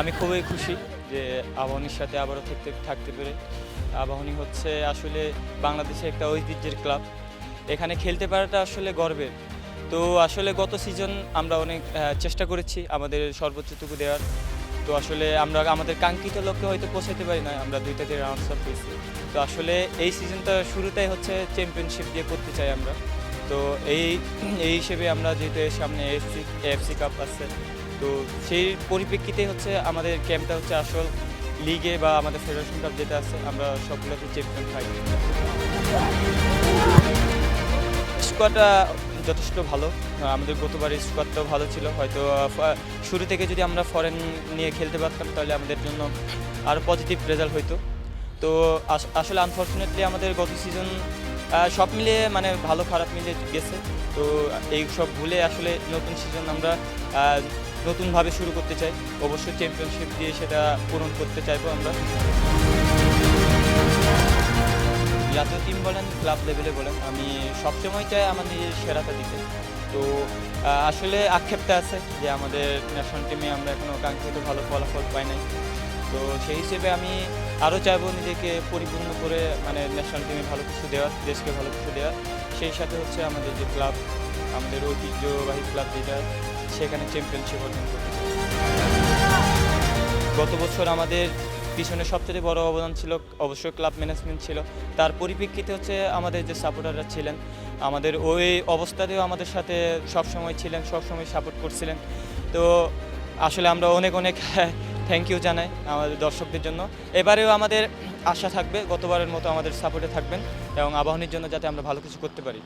আমি খুবই খুশি যে আবাহনীর সাথে আবারও থাকতে থাকতে পেরে। আবাহনী হচ্ছে আসলে বাংলাদেশে একটা ঐতিহ্যের ক্লাব। এখানে খেলতে পারাটা আসলে গর্বের। তো আসলে গত সিজন আমরা অনেক চেষ্টা করেছি আমাদের সর্বোচ্চটুকু দেওয়ার। তো আসলে আমরা আমাদের কাঙ্ক্ষিত লক্ষ্যে হয়তো পৌঁছাতে পারি না আমরা দুইটা দিয়ে রাউন্ডস আপ পেয়েছি। তো আসলে এই সিজনটা শুরুতেই হচ্ছে চ্যাম্পিয়নশিপ দিয়ে করতে চাই আমরা। তো এই এই হিসেবে আমরা যেহেতু সামনে এফসি এফসি কাপ আছে তো সেই পরিপ্রেক্ষিতে হচ্ছে আমাদের ক্যাম্পটা হচ্ছে আসল লিগে বা আমাদের ফেডারেশন কাপ যেটা আছে, আমরা সবগুলোতে চ্যাম্পিয়ন থাকি স্কোয়াডটা যথেষ্ট ভালো। আমাদের গতবারের স্কোয়াডটাও ভালো ছিল। হয়তো শুরু থেকে যদি আমরা ফরেন নিয়ে খেলতে পারতাম, তাহলে আমাদের জন্য আরও পজিটিভ রেজাল্ট হইতো। তো আস- আসলে আনফর্চুনেটলি আমাদের গত সিজন সব মিলিয়ে মানে ভালো খারাপ মিলিয়ে গেছে। তো এই সব ভুলে আসলে নতুন সিজন আমরা নতুনভাবে শুরু করতে চাই। অবশ্যই চ্যাম্পিয়নশিপ দিয়ে সেটা পূরণ করতে চাইব আমরা। জাতীয় টিম বলেন ক্লাব লেভেলে বলেন, আমি সবসময় চাই আমার নিজের সেরাটা দিতে। তো আসলে আক্ষেপটা আছে যে আমাদের ন্যাশনাল টিমে আমরা এখনও কাঙ্ক্ষিত ভালো ফলাফল পাই নাই। তো সেই হিসেবে আমি আরও চাইব নিজেকে পরিপূর্ণ করে মানে ন্যাশনাল টিমে ভালো কিছু দেওয়ার, দেশকে ভালো কিছু দেওয়ার। সেই সাথে হচ্ছে আমাদের যে ক্লাব আমাদের ঐতিহ্যবাহী ক্লাব যেটা, সেখানে চ্যাম্পিয়নশিপ অর্জন করতে চাই। গত বছর আমাদের পিছনে সবচেয়ে বড় অবদান ছিল অবশ্যই ক্লাব ম্যানেজমেন্ট ছিল। তার পরিপ্রেক্ষিতে হচ্ছে আমাদের যে সাপোর্টাররা ছিলেন, আমাদের ওই অবস্থাতেও আমাদের সাথে সব সময় ছিলেন সব সময় সাপোর্ট করছিলেন। তো আসলে আমরা অনেক অনেক থ্যাংক ইউ জানাই আমাদের দর্শকদের জন্য। এবারেও আমাদের আশা থাকবে, গতবারের মতো আমাদের সাপোর্টে থাকবেন এবং আবাহনীর জন্য যাতে আমরা ভালো কিছু করতে পারি।